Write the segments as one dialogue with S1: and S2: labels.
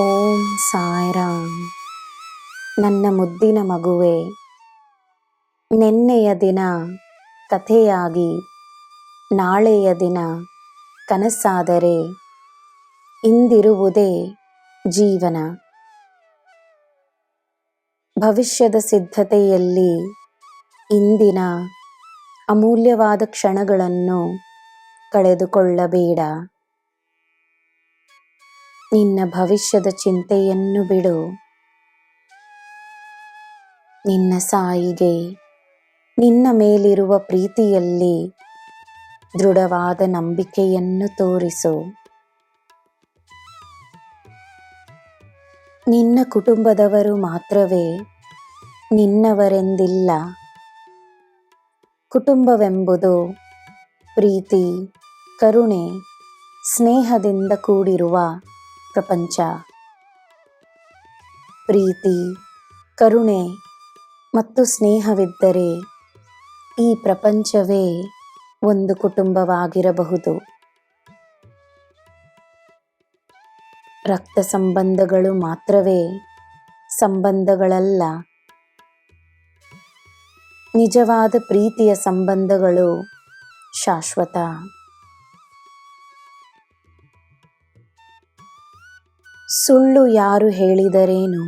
S1: ಓಂ ಸಾಯಿರಾಮ್. ನನ್ನ ಮುದ್ದಿನ ಮಗುವೆ, ನೆನ್ನೆಯ ದಿನ ಕಥೆಯಾಗಿ, ನಾಳೆಯ ದಿನ ಕನಸಾದರೆ ಇಂದಿರುವುದೇ ಜೀವನ. ಭವಿಷ್ಯದ ಸಿದ್ಧತೆಯಲ್ಲಿ ಇಂದಿನ ಅಮೂಲ್ಯವಾದ ಕ್ಷಣಗಳನ್ನು ಕಳೆದುಕೊಳ್ಳಬೇಡ. ನಿನ್ನ ಭವಿಷ್ಯದ ಚಿಂತೆಯನ್ನು ಬಿಡು. ನಿನ್ನ ಸಾಯಿಗೆ, ನಿನ್ನ ಮೇಲಿರುವ ಪ್ರೀತಿಯಲ್ಲಿ ದೃಢವಾದ ನಂಬಿಕೆಯನ್ನು ತೋರಿಸು. ನಿನ್ನ ಕುಟುಂಬದವರು ಮಾತ್ರವೇ ನಿನ್ನವರೆಂದಿಲ್ಲ. ಕುಟುಂಬವೆಂಬುದು ಪ್ರೀತಿ, ಕರುಣೆ, ಸ್ನೇಹದಿಂದ ಕೂಡಿರುವ ಪ್ರಪಂಚ. ಪ್ರೀತಿ, ಕರುಣೆ ಮತ್ತು ಸ್ನೇಹವಿದ್ದರೆ ಈ ಪ್ರಪಂಚವೇ ಒಂದು ಕುಟುಂಬವಾಗಿರಬಹುದು. ರಕ್ತ ಸಂಬಂಧಗಳು ಮಾತ್ರವೇ ಸಂಬಂಧಗಳಲ್ಲ. ನಿಜವಾದ ಪ್ರೀತಿಯ ಸಂಬಂಧಗಳು ಶಾಶ್ವತ. ಸುಳ್ಳು ಯಾರು ಹೇಳಿದರೇನು?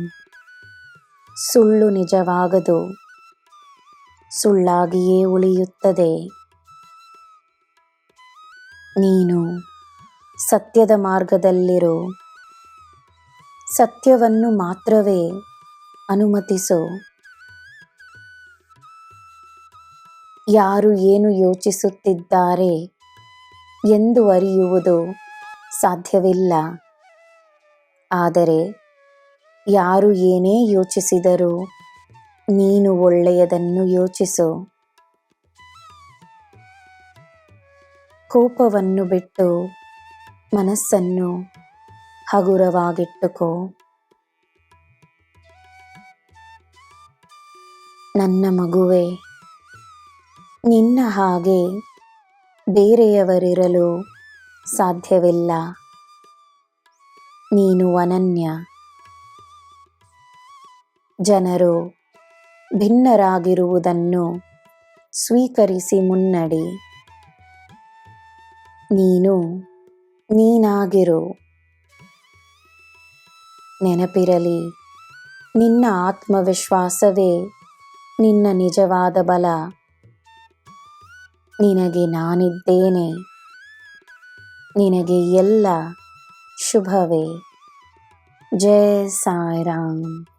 S1: ಸುಳ್ಳು ನಿಜವಾಗದು, ಸುಳ್ಳಾಗಿಯೇ ಉಳಿಯುತ್ತದೆ. ನೀನು ಸತ್ಯದ ಮಾರ್ಗದಲ್ಲಿರು, ಸತ್ಯವನ್ನು ಮಾತ್ರವೇ ಅನುಮತಿಸು. ಯಾರು ಏನು ಯೋಚಿಸುತ್ತಿದ್ದಾರೆ ಎಂದು ಅರಿಯುವುದು ಸಾಧ್ಯವಿಲ್ಲ. ಆದರೆ ಯಾರು ಏನೇ ಯೋಚಿಸಿದರೂ ನೀನು ಒಳ್ಳೆಯದನ್ನು ಯೋಚಿಸು. ಕೋಪವನ್ನು ಬಿಟ್ಟು ಮನಸ್ಸನ್ನು ಹಗುರವಾಗಿಟ್ಟುಕೋ. ನನ್ನ ಮಗುವೆ, ನಿನ್ನ ಹಾಗೆ ಬೇರೆಯವರಿರಲು ಸಾಧ್ಯವಿಲ್ಲ. ನೀನು ಅನನ್ಯ ಜನರು ಭಿನ್ನರಾಗಿರುವುದನ್ನು ಸ್ವೀಕರಿಸಿ ಮುನ್ನಡಿ. ನೀನು ನೀನಾಗಿರು. ನೆನಪಿರಲಿ, ನಿನ್ನ ಆತ್ಮವಿಶ್ವಾಸವೇ ನಿನ್ನ ನಿಜವಾದ ಬಲ. ನಿನಗೆ ನಾನಿದ್ದೇನೆ. ನಿನಗೆ ಎಲ್ಲ शुभवे। जय साई राम